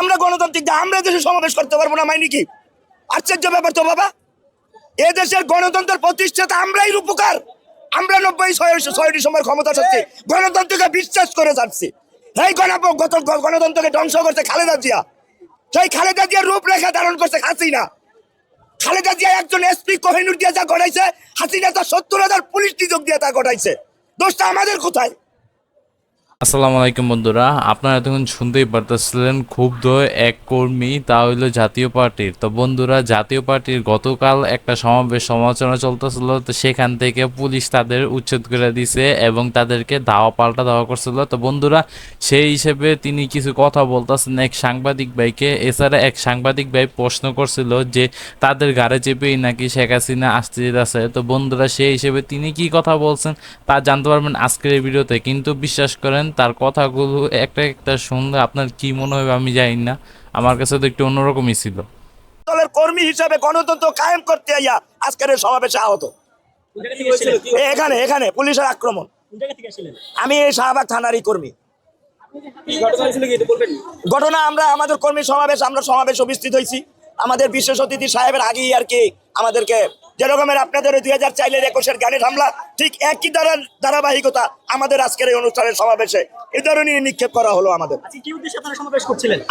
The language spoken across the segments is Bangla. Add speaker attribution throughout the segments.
Speaker 1: আমরা গণতান্ত্রিক আমরা দেশে সমাবেশ করতে পারব না, মাইনি কি? আশ্চর্য ব্যাপার তো বাবা। এ দেশের গণতন্ত্রের প্রতিষ্ঠাতা আমরাই রূপকার। আমরা নব্বই ছয় ছয় ডিসেম্বর ক্ষমতা থাকছি গণতন্ত্রকে বিশ্বাস করে যাচ্ছি এই গণ গণতন্ত্রকে ধ্বংস করছে খালেদা জিয়া। সেই খালেদা জিয়ার রূপরেখা ধারণ করছে হাসিনা। খালেদা জিয়া একজন এসপি কোহিনুর দিয়ে যা ঘটাইছে হাসিনা তার সত্তর হাজার পুলিশ নিযোগ দিয়ে তা ঘটাইছে দোষটা আমাদের কোথায়?
Speaker 2: আসসালামু আলাইকুম বন্ধুরা, আপনারা এতক্ষণ শুনতেই পারতেছিলেন ক্ষুব্ধ এক কর্মী, তা হইল জাতীয় পার্টির। তো বন্ধুরা, জাতীয় পার্টির গতকাল একটা সমাবেশ সমালোচনা চলতেছিল, তো সেখান থেকে পুলিশ তাদের উচ্ছেদ করে দিছে এবং তাদেরকে ধাওয়া পাল্টা ধাওয়া করছিল। তো বন্ধুরা, সেই হিসেবে তিনি কিছু কথা বলতেছেন। এক সাংবাদিক ভাইকে, এছাড়া এক সাংবাদিক ভাই প্রশ্ন করছিল যে, তাদের ঘাড়ে চেপেই নাকি শেখ হাসিনা আসতে আছে তো বন্ধুরা, সেই হিসেবে তিনি কি কথা বলছেন তা জানতে পারবেন আজকের এই ভিডিওতে। কিন্তু বিশ্বাস করেন তার কথাগুলো একটা একটা শুনলে আপনার কি মনে হবে আমি জানি না। আমার কাছে তো একটু অন্যরকমই ছিল।
Speaker 1: দলের কর্মী হিসাবে গণতন্ত্র কায়েম করতে আইয়া আজকের সমাবেশে আহত। এখানে এখানে পুলিশের আক্রমণ? আমি এই শাহবাগ থানারই কর্মী।
Speaker 3: ঘটনা হয়েছিল কি একটু বলবেন?
Speaker 1: ঘটনা আমরা আমাদের কর্মী সমাবেশ আমরা সমাবেশ উপস্থিত হয়েছি। আমাদের বিশেষ অতিথি সাহেবের আগেই আর কি আমাদেরকে যেরকমের আপনাদের দুই হাজার চাইলের একুশের গানের হামলা, ঠিক একই ধারার ধারাবাহিকতা আমাদের আজকের এই অনুষ্ঠানের সমাবেশে। এই ধরনের নিক্ষেপ করা হলো আমাদের।
Speaker 3: আজকে কি উদ্দেশ্যে আপনারা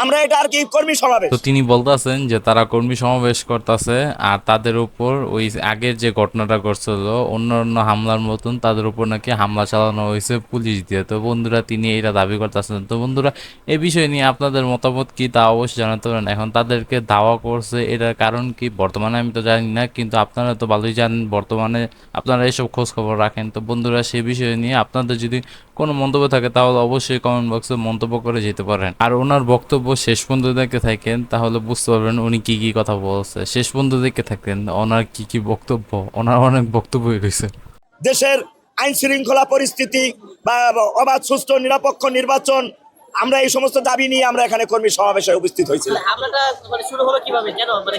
Speaker 1: আমরা এটা আর কি কর্মী সমাবেশ।
Speaker 2: তো তিনি বলতেছেন যে তারা কর্মী সমাবেশ করতেছে আর তাদের উপর ওই আগের যে ঘটনাটা করছিল অন্য অন্য হামলার মতন তাদের উপর নাকি হামলা চালানো হয়েছে পুলিশ দিয়ে। তো বন্ধুরা তিনি এটা দাবি করতেছেন। তো বন্ধুরা এই বিষয় নিয়ে আপনাদের মতামত কি তা অবশ্যই জানাতে পারেন। এখন তাদেরকে দাওয়া করছে এটার কারণ কি বর্তমানে আমি তো জানি না কিন্তু আপনারা তো ভালোই জানেন বর্তমানে আপনারা এসব খোঁজ খবর রাখেন। তো বন্ধুরা সেই বিষয় নিয়ে আপনাদের যদি কোনো মন্তব্য থাকে তাহলে অবশ্যই কমেন্ট বক্সে মন্তব্য করে যেতে পারেন। আর ওনার বক্তব্য শেষ পর্যন্ত দেখে থাকেন তাহলে বুঝতে পারবেন উনি কি কি কথা বলছে। শেষ পর্যন্ত দেখে থাকেন ওনার কি কি বক্তব্য ওনার অনেক বক্তব্যই রয়েছে।
Speaker 1: দেশের আইন শৃঙ্খলা পরিস্থিতি বা অবাধ সুষ্ঠু নিরপেক্ষ নির্বাচন আমরা এই সমস্ত দাবি নিয়ে আমরা এখানে কর্মী সমাবেশে উপস্থিত হয়েছিলাম।
Speaker 3: মানে শুরু হলো কীভাবে? কেন? মানে?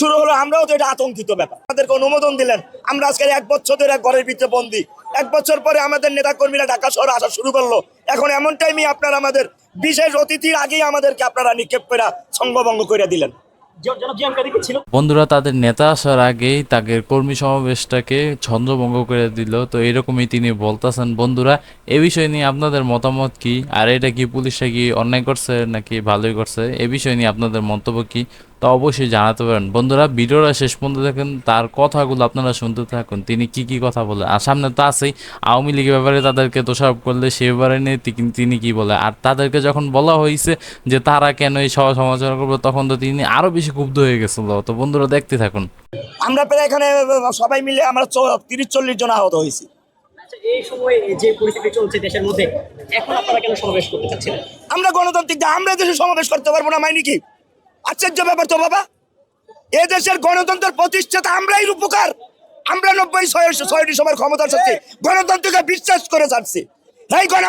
Speaker 1: শুরু হলো আমরাও তো এটা আতঙ্কিত ব্যাপার। আমাদেরকে অনুমোদন দিলেন। আমরা আজকে এক বছর ধরে ঘরের ভিতরে বন্দি। এক বছর পরে আমাদের নেতা কর্মীরা ঢাকা শহরে আসা শুরু করল। এখন এমন টাইমই আপনারা আমাদের বিশেষ অতিথির আগেই আমাদেরকে আপনারা নিক্ষেপ করে সঙ্গভঙ্গ করে দিলেন।
Speaker 2: বন্ধুরা, তাদের নেতা আসার আগেই তাদের কর্মী সমাবেশটাকে ছন্দ্রভঙ্গ করে দিল। তো এরকমই তিনি বলতেছেন, বন্ধুরা, এ বিষয় নিয়ে আপনাদের মতামত কি? আর এটা কি পুলিশটা কি অন্যায় করছে নাকি ভালোই করছে? এ বিষয় নিয়ে আপনাদের মন্তব্য কি? তা অবশ্যই জানাতে পারেন। বন্ধুরা, ভিডিওটা শেষ পর্যন্ত দেখেন, তার কথাগুলো আপনারা শুনতে থাকুন। তিনি কি কি কথা বলে আর সামনে তো আছেই, আওয়ামী লীগের ব্যাপারে তাদেরকে দোষারোপ করলে সে ব্যাপারে নিয়ে তিনি কি বলে? আর তাদেরকে যখন বলা হয়েছে যে তারা কেন এই সমালোচনা করবে, তখন তো তিনি আরও বেশি ক্ষুব্ধ হয়ে গেছিল তো বন্ধুরা দেখতে থাকুন।
Speaker 1: আমরা প্রায় এখানে সবাই মিলে আমরা তিরিশ চল্লিশ জন আহত হয়েছি।
Speaker 3: আচ্ছা, এই সময়ে যে পরিস্থিতি চলছে দেশের মধ্যে এখন আপনারা কেন সমাবেশ করতে চাচ্ছিলেন?
Speaker 1: আমরা গণতান্ত্রিক আমরা দেশে সমাবেশ করতে পারব না মাইনি কি? আশ্চর্য ব্যাপার তো বাবা। এ দেশের গণতন্ত্রের প্রতিষ্ঠাতা আমরাই রূপকার। আমরা নব্বই ছয় ছয় ডিসেম্বর ক্ষমতা থাকছি গণতন্ত্রকে বিশ্বাস করে যাচ্ছি এই গণ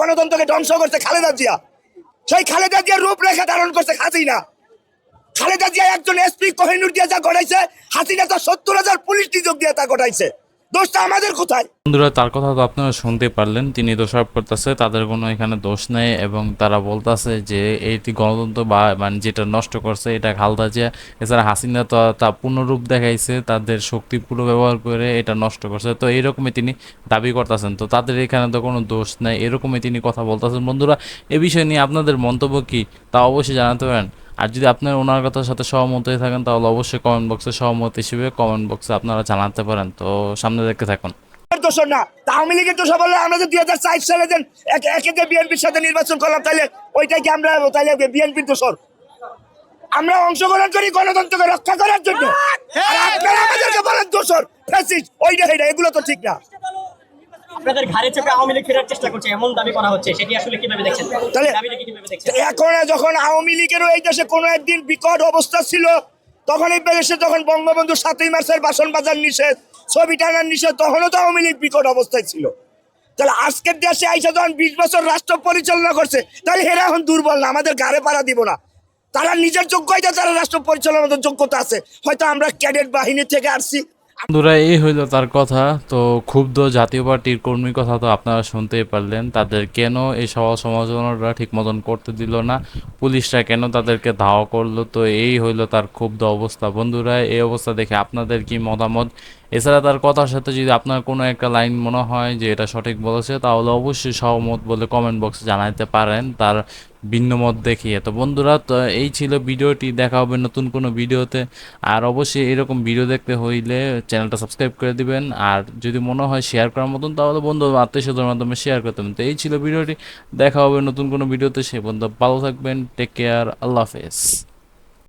Speaker 1: গণতন্ত্রকে ধ্বংস করছে খালেদা জিয়া। সেই খালেদা জিয়ার রূপরেখা ধারণ করছে হাসিনা খালেদা জিয়া একজন এসপি, কোহিনুর দিয়ে যা ঘটাইছে হাসিনা তার সত্তর হাজার পুলিশ নিযোগ দিয়ে তা ঘটাইছে দোষটা আমাদের কোথায়?
Speaker 2: বন্ধুরা, তার কথা তো আপনারা শুনতে পারলেন। তিনি দোষারোপ করতেছে, তাদের কোনো এখানে দোষ নেই এবং তারা বলতেছে যে এইটি গণতন্ত্র বা মানে যেটা নষ্ট করছে, এটা খালদা জিয়া। এছাড়া হাসিনা তো তা পূর্ণরূপ দেখাইছে, তাদের শক্তি পুরো ব্যবহার করে এটা নষ্ট করছে। তো এইরকমই তিনি দাবি করতেছেন। তো তাদের এখানে তো কোনো দোষ নেই, এরকমই তিনি কথা বলতেছেন। বন্ধুরা, এ বিষয় নিয়ে আপনাদের মন্তব্য কি তা অবশ্যই জানাতে পারেন। আর যদি আপনার ওনার কথার সাথে সহমত হয়ে থাকেন তাহলে অবশ্যই কমেন্ট বক্সে সহমত হিসেবে কমেন্ট বক্সে আপনারা জানাতে পারেন। তো সামনে দেখতে থাকুন।
Speaker 1: না। আওয়ামী লীগের দোষ বললে আমরা যে দুই হাজার চার সালে যেন এক- বিএনপির সাথে নির্বাচন করলাম তাহলে ওইটাই কি আমরা তাহলে বিএনপির দোষর আমরা অংশগ্রহণ করি গণতন্ত্রকে রক্ষা করার জন্য। আর আপনারা আমাদেরকে বলেন দোষর ফ্যাসিস্ট ওইটা এগুলো তো ঠিক না।
Speaker 3: আপনাদের ঘাড়ে চেপে আওয়ামী লীগ ফেরার চেষ্টা করছে এমন দাবি করা হচ্ছে সেটি আসলে কীভাবে দেখছেন?
Speaker 1: তাহলে- এখন যখন আওয়ামী লীগেরও এই দেশে কোনো একদিন বিকট অবস্থা ছিল তখন এই দেশে যখন বঙ্গবন্ধু সাতই মাসের বাসন বাজার নিষেধ ছবি টানার নিষেধ তখনও তো আওয়ামী লীগ বিকট অবস্থায় ছিল। তাহলে আজকের দেশে আইসা যখন বিশ বছর রাষ্ট্র পরিচালনা করছে তাহলে হেরা এখন দুর্বল না আমাদের গাড়ে পাড়া দিব না। তারা নিজের যোগ্যতা তারা রাষ্ট্র পরিচালনার যোগ্যতা আছে। হয়তো আমরা ক্যাডেট বাহিনী থেকে আসছি
Speaker 2: বন্ধুরা, এই হইল তার কথা। তো ক্ষুব্ধ জাতীয় পার্টির কর্মীর কথা তো আপনারা শুনতেই পারলেন। তাদের কেন এই সভা সমালোচনাটা ঠিক মতন করতে দিল না? পুলিশরা কেন তাদেরকে ধাওয়া করল? তো এই হইল তার ক্ষুব্ধ অবস্থা। বন্ধুরা, এই অবস্থা দেখে আপনাদের কি মতামত? এছাড়া তার কথার সাথে যদি আপনার কোনো একটা লাইন মনে হয় যে এটা সঠিক বলেছে, তাহলে অবশ্যই সহমত বলে কমেন্ট বক্সে জানাইতে পারেন। তার ভিন্ন মত দেখিয়ে। তো বন্ধুরা, তো এই ছিল ভিডিওটি। দেখা হবে নতুন কোনো ভিডিওতে। আর অবশ্যই এরকম ভিডিও দেখতে হইলে চ্যানেলটা সাবস্ক্রাইব করে দিবেন। আর যদি মনে হয় শেয়ার করার মতন, তাহলে বন্ধু আত্মীয় স্বজনের মাধ্যমে শেয়ার করতে তো এই ছিল ভিডিওটি। দেখা হবে নতুন কোনো ভিডিওতে। সে বন্ধু ভালো থাকবেন। টেক কেয়ার আল্লাহ হাফেজ।